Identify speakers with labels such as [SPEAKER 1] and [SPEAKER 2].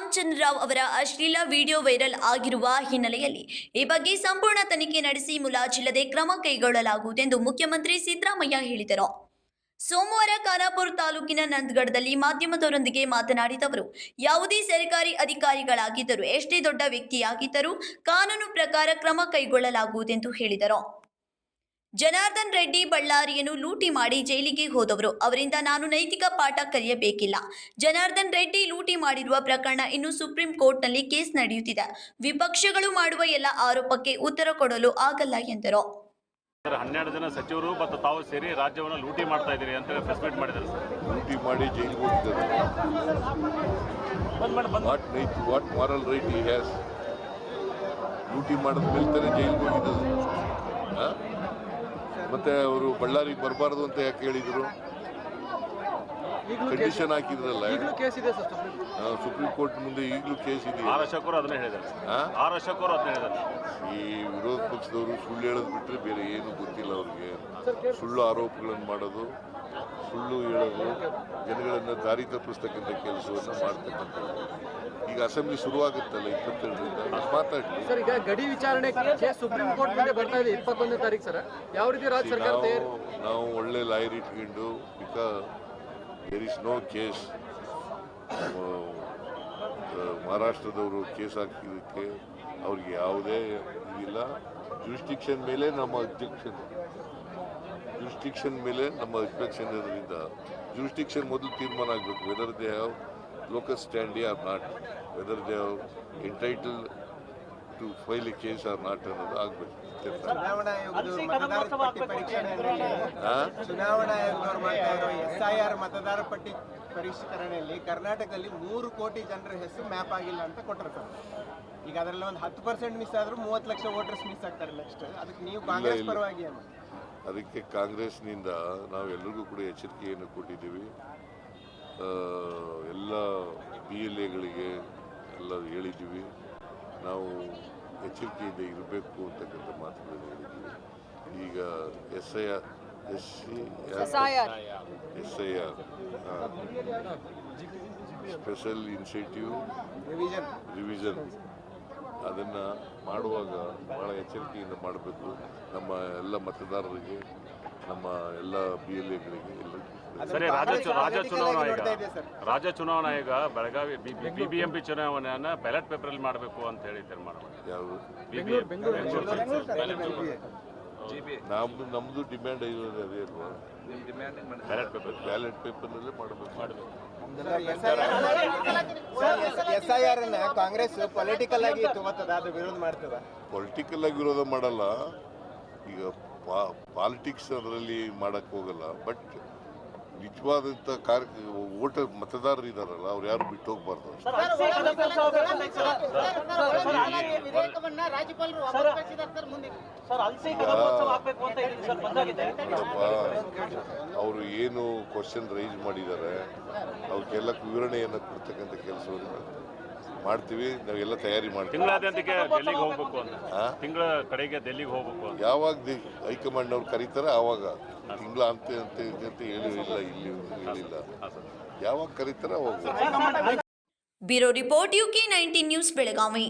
[SPEAKER 1] ರಾಮಚಂದ್ರ ರಾವ್ ಅವರ ಅಶ್ಲೀಲ video viral ಆಗಿರುವ ಹಿನ್ನೆಲೆಯಲ್ಲಿ ಈ ಬಗ್ಗೆ ಸಂಪೂರ್ಣ ತನಿಖೆ ನಡೆಸಿ ಮುಲಾಜಿಲ್ಲದೆ ಕ್ರಮ ಕೈಗೊಳ್ಳಲಾಗುವುದೆಂದು ಮುಖ್ಯಮಂತ್ರಿ ಸಿದ್ದರಾಮಯ್ಯ ಹೇಳಿದರು. ಸೋಮವಾರ ಖಾನಾಪುರ ತಾಲೂಕಿನ ನಂದಗಡದಲ್ಲಿ ಮಾಧ್ಯಮದವರೊಂದಿಗೆ ಮಾತನಾಡಿದ ಅವರು, ಯಾವುದೇ ಸರ್ಕಾರಿ ಅಧಿಕಾರಿಗಳಾಗಿದ್ದರೂ ಎಷ್ಟೇ ದೊಡ್ಡ ವ್ಯಕ್ತಿಯಾಗಿದ್ದರೂ ಕಾನೂನು ಪ್ರಕಾರ ಕ್ರಮ ಕೈಗೊಳ್ಳಲಾಗುವುದೆಂದು ಹೇಳಿದರು. ಜನಾರ್ದನ್ ರೆಡ್ಡಿ ಬಳ್ಳಾರಿಯನ್ನು ಲೂಟಿ ಮಾಡಿ ಜೈಲಿಗೆ ಹೋದವರು. ಅವರಿಂದ ನಾನು ನೈತಿಕ ಪಾಠ ಕಲಿಯಬೇಕಿಲ್ಲ. ಜನಾರ್ದನ್ ರೆಡ್ಡಿ ಲೂಟಿ ಮಾಡಿರುವ ಪ್ರಕರಣ ಇನ್ನು ಸುಪ್ರೀಂ ಕೋರ್ಟ್ನಲ್ಲಿ ಕೇಸ್ ನಡೆಯುತ್ತಿದೆ. ವಿಪಕ್ಷಗಳು ಮಾಡುವ ಎಲ್ಲ ಆರೋಪಕ್ಕೆ ಉತ್ತರ ಕೊಡಲು ಆಗಲ್ಲ ಎಂದರು.
[SPEAKER 2] ಹನ್ನೆರಡು ಜನ ಸಚಿವರು ಮತ್ತು ತಾವು ಸೇರಿ ರಾಜ್ಯವನ್ನು ಲೂಟಿ ಮಾಡ್ತಾ ಇದ್ದೀರಿ ಅಂತ ಪ್ರೆಸ್ ಮೀಟ್ ಮಾಡಿದ್ದಾರೆ ಸರ್.
[SPEAKER 3] ಲೂಟಿ ಮಾಡಿ ಜೈಲಿಗೆ ಹೋಗಿದ್ದಾರೆ what right what moral right ಈ ಹ್ಯಾಸ್ ಲೂಟಿ ಮಾಡಿದ ಮೇಲೆ ತಾನೇ ಜೈಲಿಗೆ ಹೋಗಿದ್ದು ಆ? ಮತ್ತೆ ಅವರು ಬಳ್ಳಾರಿಗೆ ಬರಬಾರ್ದು ಅಂತ ಯಾಕೆ ಹೇಳಿದರು? ಕಂಡೀಷನ್ ಹಾಕಿದ್ರಲ್ಲ?
[SPEAKER 4] ಈಗಲೂ ಕೇಸ್ ಇದೆ ಸರ್ ಸುಪ್ರೀಂ
[SPEAKER 3] ಕೋರ್ಟ್. ಮುಂದೆ ಈಗಲೂ ಕೇಸ್ ಇದೆ
[SPEAKER 2] ಆರ್ ಅಶೋಕರು ಅದನ್ನೇ ಹೇಳಿದ್ದಾರೆ. ಸರ್
[SPEAKER 3] ಆ?
[SPEAKER 2] ಆರ್ ಅಶೋಕರು ಅದನ್ನೇ ಹೇಳಿದ್ದಾರೆ.
[SPEAKER 3] ಈ ವಿರೋಧ ಪಕ್ಷದವರು ಸುಳ್ಳು ಹೇಳೋದು ಬಿಟ್ಟರೆ ಬೇರೆ ಏನು ಗೊತ್ತಿಲ್ಲ ಅವ್ರಿಗೆ. ಸುಳ್ಳು ಆರೋಪಗಳನ್ನು ಮಾಡೋದು ಸುಳ್ಳು ಹೇಳೋದು ಜನಗಳನ್ನು ದಾರಿ ತಪ್ಪಿಸ್ತಕ್ಕಂಥ ಕೆಲಸವನ್ನು ಮಾಡ್ತಕ್ಕಂಥದ್ದು. ಈಗ ಅಸೆಂಬ್ಲಿ ಶುರುವಾಗುತ್ತಲ್ಲ ಇಪ್ಪತ್ತೆರಡರಿಂದ? ಮಾತಾಡಲಿ.
[SPEAKER 4] ಸರ್ ಈಗ ಗಡಿ ವಿಚಾರಣೆ ಕೇಸ್ ಸುಪ್ರೀಂ ಕೋರ್ಟ್ ಮುಂದೆ ಬರ್ತಾ ಇದೆ ಇಪ್ಪತ್ತೊಂದನೇ ತಾರೀಕು ಸರ್. ಯಾವ ರೀತಿ ರಾಜ್ಯ ಸರ್ಕಾರ
[SPEAKER 3] ನಾವು ಒಳ್ಳೆ ಲಾಯರ್ ಇಟ್ಕೊಂಡು because there is no case ಮಹಾರಾಷ್ಟ್ರದವರು case ಹಾಕಿದ್ದಕ್ಕೆ ಅವ್ರಿಗೆ ಯಾವುದೇ ಇದಿಲ್ಲ. ಜುರಿಸ್ಟಿಕ್ಷನ್ ಮೇಲೆ ನಮ್ಮ ಅಬ್ಜೆಕ್ಷನ್ ಜುರಿಸ್ಟಿಕ್ಷನ್ ಮೇಲೆ ನಮ್ಮ ಅಬ್ಜೆಕ್ಷನ್ ಇರೋದ್ರಿಂದ ಜುರಿಸ್ಟಿಕ್ಷನ್ ಮೊದಲು ತೀರ್ಮಾನ ಆಗಬೇಕು. Whether they have local standi or not whether they have entitle to file a case or not ಅನ್ನೋದು ಆಗಬೇಕು.
[SPEAKER 5] ಚುನಾವಣಾ ಆಯೋಗದವರು ಮಾಡ್ತಾ ಇರೋ ಎಸ್ ಐ ಆರ್ ಮತದಾರ ಪಟ್ಟಿ ಪರಿಷ್ಕರಣೆಯಲ್ಲಿ ಕರ್ನಾಟಕದಲ್ಲಿ ಮೂರು ಕೋಟಿ ಜನರ ಹೆಸರು ಮ್ಯಾಪ್ ಆಗಿಲ್ಲ ಅಂತ ಕೊಟ್ಟರು ಈಗ ಅದರಲ್ಲಿ ಒಂದು ಹತ್ತು ಪರ್ಸೆಂಟ್ ಮಿಸ್ ಆದ್ರೂ ಮೂವತ್ತು ಲಕ್ಷ ವೋಟರ್ಸ್ ಮಿಸ್ ಆಗ್ತಾರೆ ನೆಕ್ಸ್ಟ್ ಅದಕ್ಕೆ ನೀವು ಕಾಂಗ್ರೆಸ್. ಪರವಾಗಿ
[SPEAKER 3] ಅದಕ್ಕೆ ಕಾಂಗ್ರೆಸ್ನಿಂದ ನಾವು ಎಲ್ರಿಗೂ ಕೂಡ ಎಚ್ಚರಿಕೆಯನ್ನು ಕೊಟ್ಟಿದ್ದೀವಿ. ಆ, ಎಲ್ಲ ಬಿ ಎಲ್ ಎಗಳಿಗೆ ಎಲ್ಲ ಹೇಳಿದ್ದೀವಿ. ನಾವು ಎಚ್ಚರಿಕೆಯಿಂದ ಇರಬೇಕು ಅಂತಕ್ಕಂಥ ಮಾತುಗಳನ್ನು ಹೇಳಿದ್ದೀವಿ. ಈಗ S I R S C S I R special incentive
[SPEAKER 5] revision
[SPEAKER 3] revision ಅದನ್ನು ಮಾಡುವಾಗ ಭಾಳ ಎಚ್ಚರಿಕೆಯಿಂದ ಮಾಡಬೇಕು. ನಮ್ಮ ಎಲ್ಲ ಮತದಾರರಿಗೆ ನಮ್ಮ ಎಲ್ಲ ಬಿ ಎಲ್ ಎಗಳಿಗೆ ಎಲ್ಲರಿಗೂ
[SPEAKER 2] ಸರಿ ರಾಜ್ಯ ಚು- ರಾಜ್ಯ ಚುನಾವಣಾ
[SPEAKER 5] ಸರ್.
[SPEAKER 2] ರಾಜ್ಯ ಚುನಾವಣಾ ಆಯೋಗ Belagavi B B M P ಚುನಾವಣೆಯನ್ನ ballot ಪೇಪರಲ್ಲಿ ಮಾಡಬೇಕು ಅಂತ ಹೇಳಿ ತೀರ್ಮಾನ ಮಾಡಿದೆ
[SPEAKER 3] ನಮ್ದು ನಮ್ಮದು ಡಿಮ್ಯಾಂಡ್ ಇರೋದು ಅದೇ ಅಲ್ವಾ?
[SPEAKER 2] ಬ್ಯಾಲೆಟ್ ಪೇಪರ್
[SPEAKER 3] ಬ್ಯಾಲೆಟ್ ಪೇಪರ್ನಲ್ಲೇ ಮಾಡಬೇಕು.
[SPEAKER 5] ಎಸ್ ಐ ಆರ್ ಅನ್ನ ಕಾಂಗ್ರೆಸ್ ಪೊಲಿಟಿಕಲ್ ಆಗಿ ತಗೋತದ ಅದು ವಿರೋಧ ಮಾಡ್ತದ?
[SPEAKER 3] ಪೊಲಿಟಿಕಲ್ ಆಗಿ ವಿರೋಧ ಮಾಡಲ್ಲ. ಈಗ ಪಾಲಿಟಿಕ್ಸ್ ಅದರಲ್ಲಿ ಮಾಡಕ್ಕೆ ಹೋಗಲ್ಲ. ಬಟ್ ನಿಜವಾದಂಥ ಕಾರ್ಯ ಓಟ ಮತದಾರರು ಇದಾರಲ್ಲ ಅವ್ರು ಯಾರು ಬಿಟ್ಟು ಹೋಗ್ಬಾರ್ದು ಅವರು ಏನು ಕ್ವಶನ್ ರೈಸ್ ಮಾಡಿದ್ದಾರೆ ಅವಕ್ಕೆಲ್ಲ ವಿವರಣೆಯನ್ನು ಕೊಡ್ತಕ್ಕಂಥ ಕೆಲಸವನ್ನು ಮಾಡ್ತೀವಿ ನಾವೆಲ್ಲ ತಯಾರಿ ಮಾಡ್ತೀವಿ.
[SPEAKER 2] ಡೆಲ್ಲಿಗೆ ಹೋಗ್ಬೇಕು ಅಂತ.
[SPEAKER 3] ಆ?
[SPEAKER 2] ತಿಂಗಳ ಕಡೆಗೆ ಡೆಲ್ಲಿಗೆ ಹೋಗ್ಬೇಕು ಅಂತ.
[SPEAKER 3] ಯಾವಾಗ ದಿ- ಹೈಕಮಾಂಡ್ನವ್ರು ಕರೀತಾರೆ ಆವಾಗ ತಿಂಗಳ ಅಂತ ಅಂತ ಅಂತ ಹೇಳಿಲ್ಲ ಇಲ್ಲಿ ಹೇಳಿಲ್ಲ.
[SPEAKER 2] ಹಾಂ ಸರ್
[SPEAKER 3] ಯಾವಾಗ ಕರೀತಾರೆ ಅವಾಗ.
[SPEAKER 1] Bureau report UK nineteen news Belagavi.